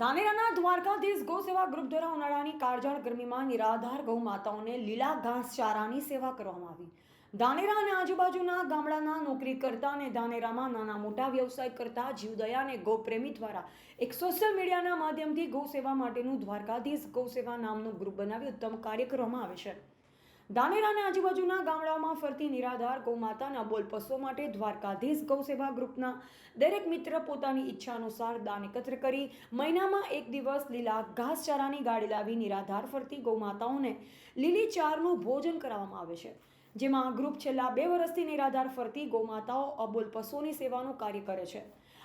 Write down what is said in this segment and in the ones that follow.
ધાનેરાના દ્વારકાધીશ ગૌ સેવા ગ્રુપ દ્વારા ઉનાળાની કાળઝાળ ગરમીમાં નિરાધાર ગૌ માતાઓને લીલા ઘાસ ચારાની સેવા કરવામાં આવી. ધાનેરા અને આજુબાજુના ગામડાના નોકરી કરતા અને ધાનેરામાં નાના મોટા વ્યવસાય કરતા જીવદયા અને ગૌપ્રેમી દ્વારા એક સોશિયલ મીડિયાના માધ્યમથી ગૌ સેવા માટેનું દ્વારકાધીશ ગૌ સેવા નામનું ગ્રુપ બનાવી ઉત્તમ કાર્ય કરવામાં આવે છે. ધાનેરા અને આજુબાજુના ગામડાઓમાં ફરતી નિરાધાર ગૌમાતાના બોલ પશુઓ માટે દ્વારકાધીશ ગૌસેવા ગ્રુપના દરેક મિત્ર પોતાની ઈચ્છા અનુસાર દાન એકત્ર કરી મહિનામાં એક દિવસ લીલા ઘાસચારાની ગાડી લાવી નિરાધાર ફરતી ગૌમાતાઓને લીલી ચારનું ભોજન કરાવવામાં આવે છે. જેમાં ગ્રુપ છેલ્લા બે વર્ષથી નિરાધાર ફરતી ગૌમાતાઓ, અબોલ પશુઓની સેવાનું કાર્ય કરે છે.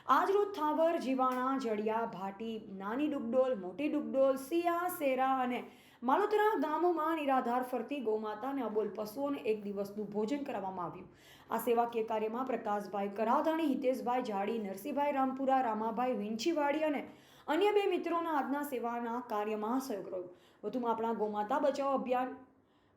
આજરોજ થાવર, જીવાણા, જડિયા, ભાટી, નાની ડુગડોલ, મોટી ડુગડોલ સિયા સેરા અને માલોતરા ગામોમાં નિરાધાર ફરતી ગૌમાતા અને અબોલ પશુઓને એક દિવસનું ભોજન કરવામાં આવ્યું. આ સેવાકીય કાર્યમાં પ્રકાશભાઈ કરાધાણી, હિતેશભાઈ જાડી, નરસિંહભાઈ રામપુરા, રામાભાઈ વિંછીવાડી અને અન્ય બે મિત્રોના આજના સેવાના કાર્યમાં સહયોગ રહ્યો. વધુમાં આપણા ગૌમાતા બચાવો અભિયાન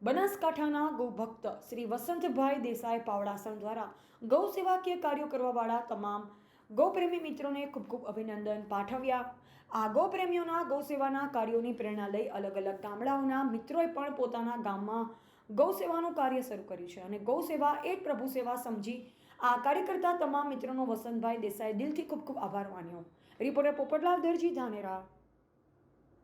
બનાસકાંઠાના ગૌભક્ત શ્રી વસંતભાઈ દેસાઈ પાવડાસણ દ્વારા ગૌ સેવાકીય કાર્યો કરવાવાળા તમામ ગૌપ્રેમી મિત્રોને ખૂબ ખૂબ અભિનંદન પાઠવ્યા. આ ગૌપ્રેમીઓના ગૌ સેવાના કાર્યોની પ્રેરણા લઈ અલગ અલગ ગામડાઓના મિત્રોએ પણ પોતાના ગામમાં ગૌ સેવાનું કાર્ય શરૂ કર્યું છે અને ગૌ સેવા એ જ પ્રભુ સેવા સમજી આ કાર્યકર્તા તમામ મિત્રોનો વસંતભાઈ દેસાઈ દિલથી ખૂબ ખૂબ આભાર માન્યો. રિપોર્ટર પોપટલાલ દરજી, ધાનેરા.